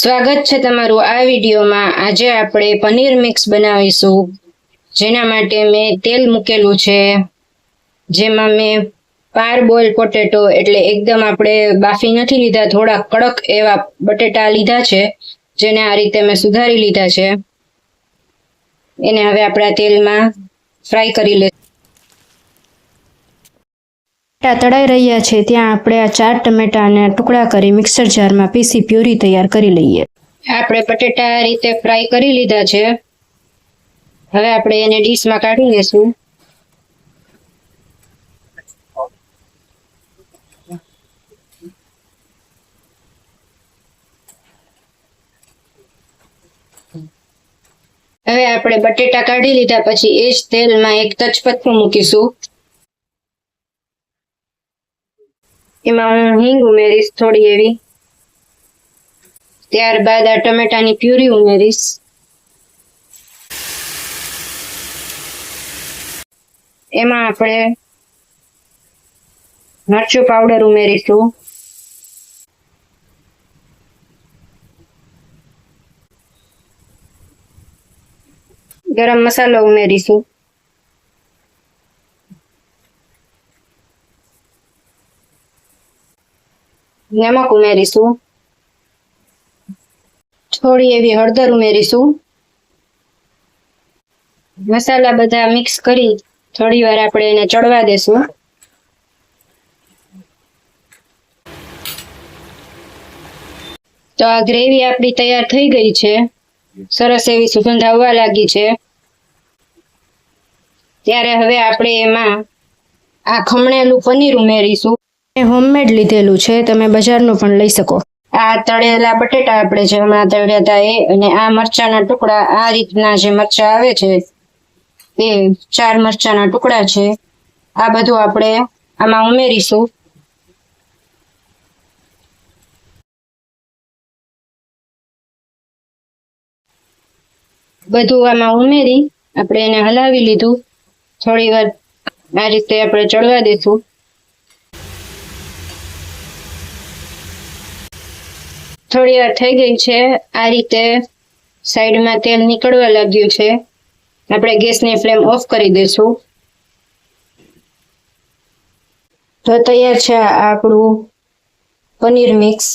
સ્વાગત છે તમારું આ વિડીયોમાં. આજે આપણે પનીર મિક્સ બનાવીશું, જેના માટે મેં તેલ મૂકેલું છે, જેમાં મેં પાર બોઇલ પોટેટો એટલે એકદમ આપણે બાફી નથી લીધા, થોડા કડક એવા બટેટા લીધા છે, જેને આ રીતે મેં સુધારી લીધા છે. એને હવે આપણા તેલમાં ફ્રાય કરી લે ટમેટા તળાઈ રહ્યા છે, ત્યાં આપણે આ ચાર ટમેટાને ટુકડા કરી મિક્સર જારમાં પીસી પ્યુરી તૈયાર કરી લઈએ. આપણે બટેટા રીતે ફ્રાય કરી લીધા છે. હવે આપણે એને ડીશમાં કાઢી લેશું. હવે આપણે બટેટા કાઢી લીધા પછી એ જ તેલમાં એક તજપત્તું મૂકીશું. એમાં હું હિંગ ઉમેરીશ થોડી એવી. ત્યારબાદ આ ટમેટાની પ્યુરી ઉમેરીશ. એમાં આપણે મરચું પાવડર ઉમેરીશું. ગરમ મસાલો ઉમેરીશું. નમક ઉમેરીશું. થોડી એવી હળદર ઉમેરીશું. મસાલા બધા મિક્સ કરી થોડી વાર આપણે એને ચડવા દેશું. તો આ ગ્રેવી આપણી તૈયાર થઈ ગઈ છે. સરસ એવી સુગંધ આવવા લાગી છે. ત્યારે હવે આપણે એમાં આ ખમણેલું પનીર ઉમેરીશું. હોમમેડ લીધેલું છે, તમે બજારનું પણ લઈ શકો. આ તળેલા બટેટા આપણે જે હમણાં તળ્યા હતા એ, અને આ મરચાના ટુકડા, આ રીતના જે મરચા આવે છે, એ ચાર મરચાના ટુકડા છે. આ બધું આપણે આમાં ઉમેરીશું. બધું આમાં ઉમેરી, આપણે એને હલાવી લીધું. થોડી વાર આ રીતે આપણે ચડવા દઈશું થોડી વાર થઈ ગઈ છે. આ રીતે સાઈડમાં તેલ નીકળવા લાગ્યું છે. આપણે ગેસની ફ્લેમ ઓફ કરી દઈશું. તો તૈયાર છે આપણું પનીર મિક્સ.